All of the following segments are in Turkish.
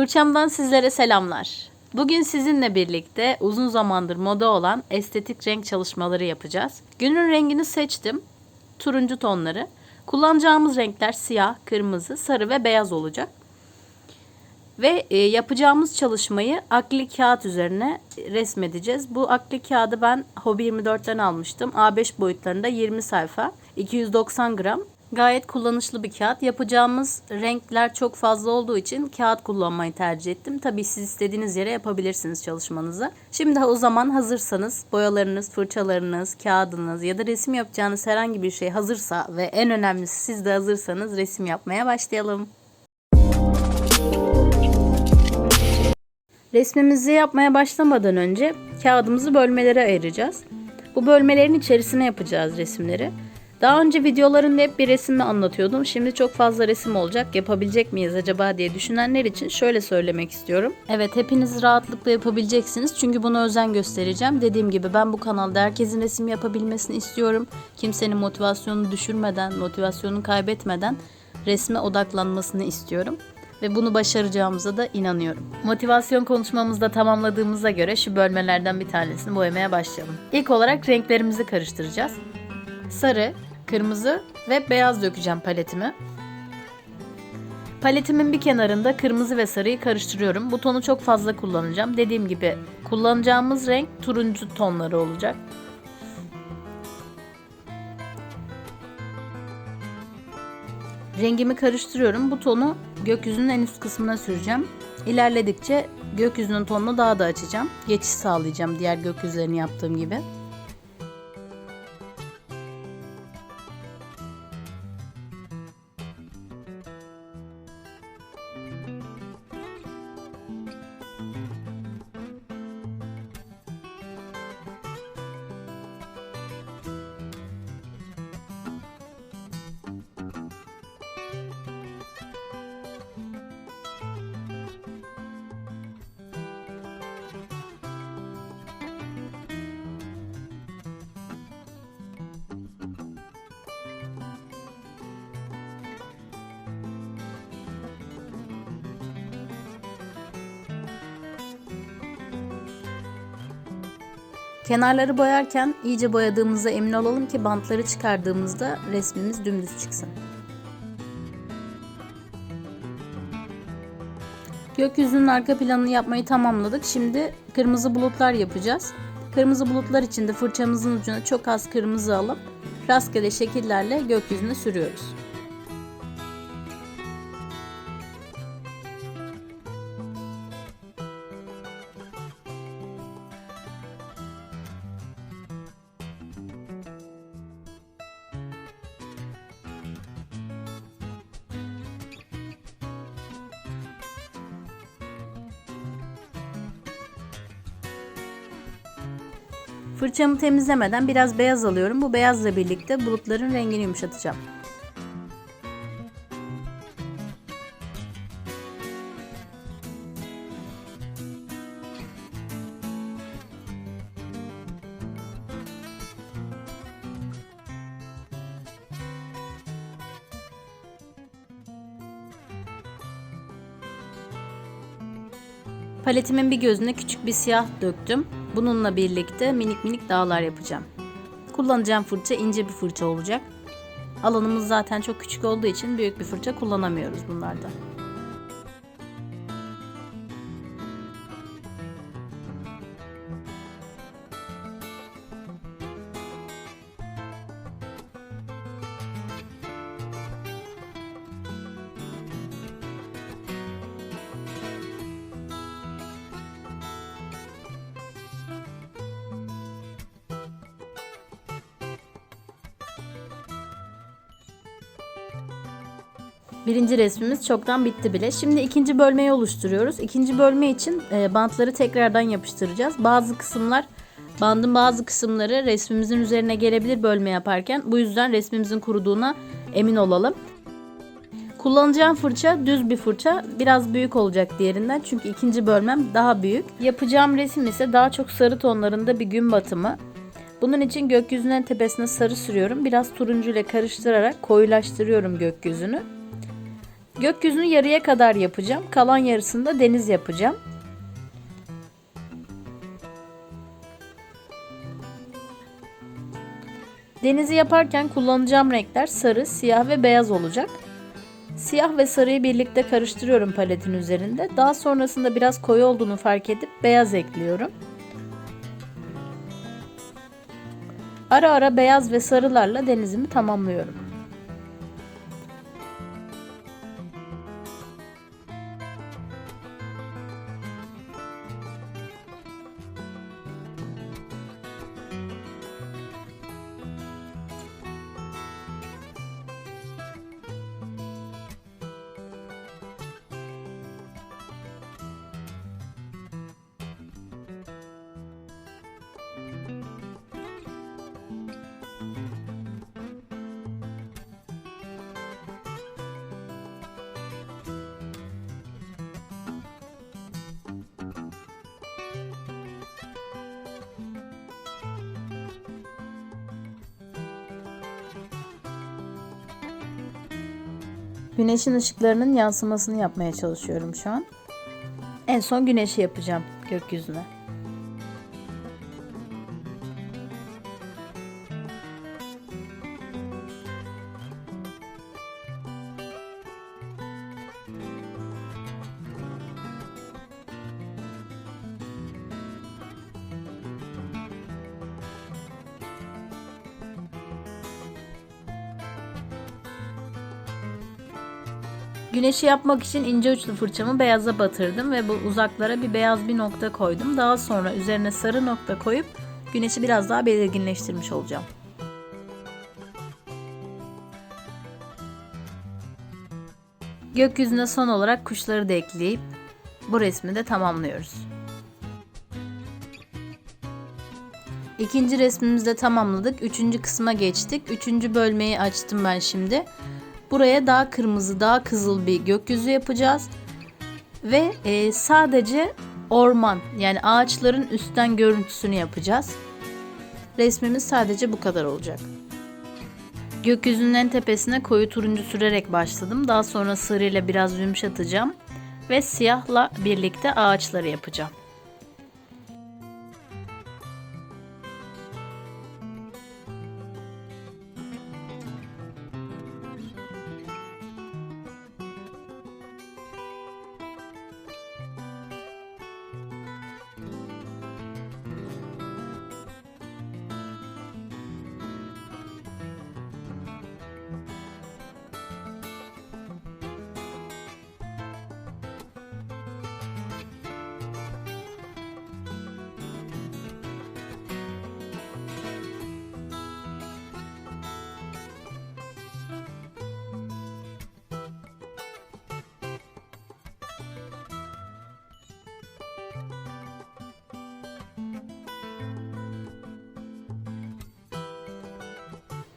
Fırçamdan sizlere selamlar. Bugün sizinle birlikte uzun zamandır moda olan estetik renk çalışmaları yapacağız. Günün rengini seçtim. Turuncu tonları. Kullanacağımız renkler siyah, kırmızı, sarı ve beyaz olacak. Ve e, yapacağımız çalışmayı akli kağıt üzerine resmedeceğiz. Bu akli kağıdı ben Hobi 24'ten almıştım. A5 boyutlarında 20 sayfa, 290 gram. Gayet kullanışlı bir kağıt. Yapacağımız renkler çok fazla olduğu için kağıt kullanmayı tercih ettim. Tabii siz istediğiniz yere yapabilirsiniz çalışmanızı. Şimdi o zaman hazırsanız boyalarınız, fırçalarınız, kağıdınız ya da resim yapacağınız herhangi bir şey hazırsa ve en önemlisi siz de hazırsanız resim yapmaya başlayalım. Resmimizi yapmaya başlamadan önce kağıdımızı bölmelere ayıracağız. Bu bölmelerin içerisine yapacağız resimleri. Daha önce videolarımda hep bir resimle anlatıyordum. Şimdi çok fazla resim olacak. Yapabilecek miyiz acaba diye düşünenler için şöyle söylemek istiyorum. Evet hepiniz rahatlıkla yapabileceksiniz. Çünkü buna özen göstereceğim. Dediğim gibi ben bu kanalda herkesin resim yapabilmesini istiyorum. Kimsenin motivasyonunu düşürmeden, motivasyonunu kaybetmeden resme odaklanmasını istiyorum ve bunu başaracağımıza da inanıyorum. Motivasyon konuşmamızda tamamladığımıza göre şu bölmelerden bir tanesini boyamaya başlayalım. İlk olarak renklerimizi karıştıracağız. Sarı, kırmızı ve beyaz dökeceğim paletime. Paletimin bir kenarında kırmızı ve sarıyı karıştırıyorum. Bu tonu çok fazla kullanacağım. Dediğim gibi kullanacağımız renk turuncu tonları olacak. Rengimi karıştırıyorum. Bu tonu gökyüzünün en üst kısmına süreceğim. İlerledikçe gökyüzünün tonunu daha da açacağım. Geçiş sağlayacağım diğer gökyüzlerini yaptığım gibi. Kenarları boyarken iyice boyadığımıza emin olalım ki bantları çıkardığımızda resmimiz dümdüz çıksın. Gökyüzünün arka planını yapmayı tamamladık. Şimdi kırmızı bulutlar yapacağız. Kırmızı bulutlar için de fırçamızın ucuna çok az kırmızı alıp rastgele şekillerle gökyüzüne sürüyoruz. Fırçamı temizlemeden biraz beyaz alıyorum. Bu beyazla birlikte bulutların rengini yumuşatacağım. Paletimin bir gözüne küçük bir siyah döktüm. Bununla birlikte minik minik dağlar yapacağım. Kullanacağım fırça ince bir fırça olacak. Alanımız zaten çok küçük olduğu için büyük bir fırça kullanamıyoruz bunlarda. Birinci resmimiz çoktan bitti bile. Şimdi ikinci bölmeyi oluşturuyoruz. İkinci bölme için e, bantları tekrardan yapıştıracağız. Bazı kısımlar bandın bazı kısımları resmimizin üzerine gelebilir bölme yaparken. Bu yüzden resmimizin kuruduğuna emin olalım. Kullanacağım fırça düz bir fırça. Biraz büyük olacak diğerinden. Çünkü ikinci bölmem daha büyük. Yapacağım resim ise daha çok sarı tonlarında bir gün batımı. Bunun için gökyüzünün tepesine sarı sürüyorum. Biraz turuncu ile karıştırarak koyulaştırıyorum gökyüzünü. Gökyüzünü yarıya kadar yapacağım. Kalan yarısını da deniz yapacağım. Denizi yaparken kullanacağım renkler sarı, siyah ve beyaz olacak. Siyah ve sarıyı birlikte karıştırıyorum paletin üzerinde. Daha sonrasında biraz koyu olduğunu fark edip beyaz ekliyorum. Ara ara beyaz ve sarılarla denizimi tamamlıyorum. Güneşin ışıklarının yansımasını yapmaya çalışıyorum şu an. En son güneşi yapacağım gökyüzüne. Güneşi yapmak için ince uçlu fırçamı beyaza batırdım ve bu uzaklara bir beyaz bir nokta koydum. Daha sonra üzerine sarı nokta koyup güneşi biraz daha belirginleştirmiş olacağım. Gökyüzüne son olarak kuşları da ekleyip bu resmi de tamamlıyoruz. İkinci resmimizi de tamamladık. Üçüncü kısma geçtik. Üçüncü bölmeyi açtım ben şimdi. Buraya daha kırmızı, daha kızıl bir gökyüzü yapacağız. Ve e, sadece orman yani ağaçların üstten görüntüsünü yapacağız. Resmimiz sadece bu kadar olacak. Gökyüzünün en tepesine koyu turuncu sürerek başladım. Daha sonra sarı ile biraz yumuşatacağım ve siyahla birlikte ağaçları yapacağım.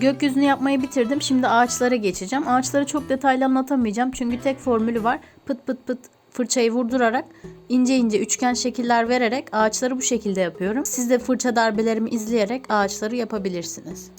Gökyüzünü yapmayı bitirdim. Şimdi ağaçlara geçeceğim. Ağaçları çok detaylı anlatamayacağım. Çünkü tek formülü var. Pıt pıt pıt fırçayı vurdurarak ince ince üçgen şekiller vererek ağaçları bu şekilde yapıyorum. Siz de fırça darbelerimi izleyerek ağaçları yapabilirsiniz.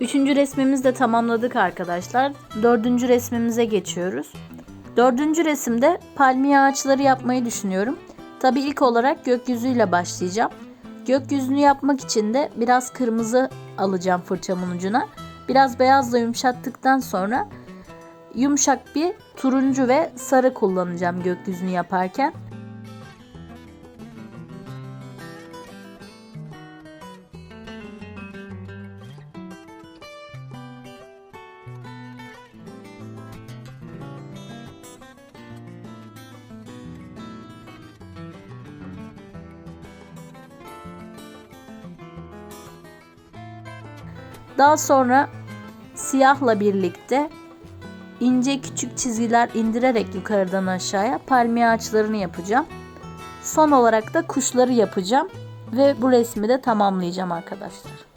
Üçüncü resmimizi de tamamladık arkadaşlar. Dördüncü resmimize geçiyoruz. Dördüncü resimde palmiye ağaçları yapmayı düşünüyorum. Tabi ilk olarak gökyüzüyle başlayacağım. Gökyüzünü yapmak için de biraz kırmızı alacağım fırçamın ucuna. Biraz beyazla yumuşattıktan sonra yumuşak bir turuncu ve sarı kullanacağım gökyüzünü yaparken. Daha sonra siyahla birlikte ince küçük çizgiler indirerek yukarıdan aşağıya palmiye ağaçlarını yapacağım. Son olarak da kuşları yapacağım ve bu resmi de tamamlayacağım arkadaşlar.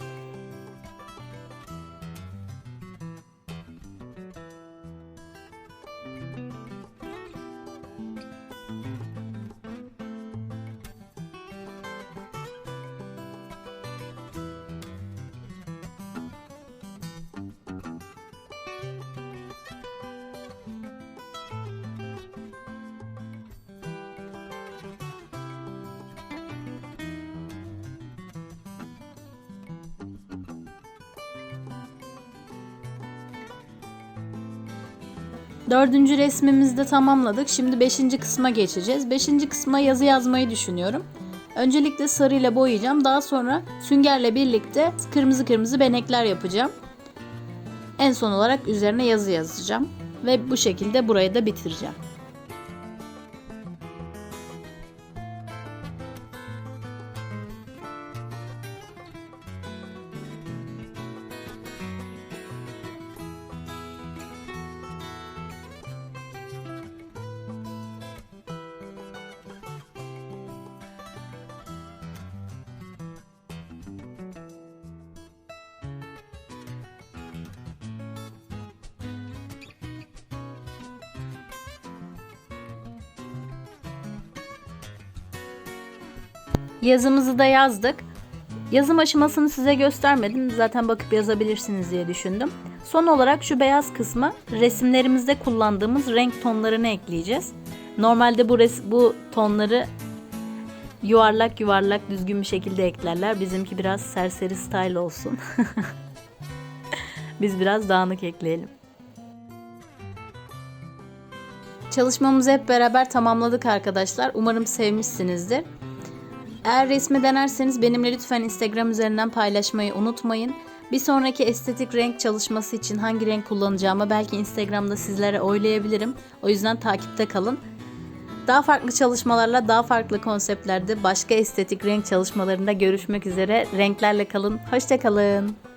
Dördüncü resmimizi de tamamladık. Şimdi beşinci kısma geçeceğiz. Beşinci kısma yazı yazmayı düşünüyorum. Öncelikle sarıyla boyayacağım. Daha sonra süngerle birlikte kırmızı kırmızı benekler yapacağım. En son olarak üzerine yazı yazacağım. Ve bu şekilde burayı da bitireceğim. Yazımızı da yazdık. Yazım aşamasını size göstermedim. Zaten bakıp yazabilirsiniz diye düşündüm. Son olarak şu beyaz kısma resimlerimizde kullandığımız renk tonlarını ekleyeceğiz. Normalde bu bu tonları yuvarlak yuvarlak düzgün bir şekilde eklerler. Bizimki biraz serseri style olsun. Biz biraz dağınık ekleyelim. Çalışmamızı hep beraber tamamladık arkadaşlar. Umarım sevmişsinizdir. Eğer resmi denerseniz benimle lütfen Instagram üzerinden paylaşmayı unutmayın. Bir sonraki estetik renk çalışması için hangi renk kullanacağımı belki Instagram'da sizlere oylayabilirim. O yüzden takipte kalın. Daha farklı çalışmalarla, daha farklı konseptlerde başka estetik renk çalışmalarında görüşmek üzere. Renklerle kalın. Hoşçakalın.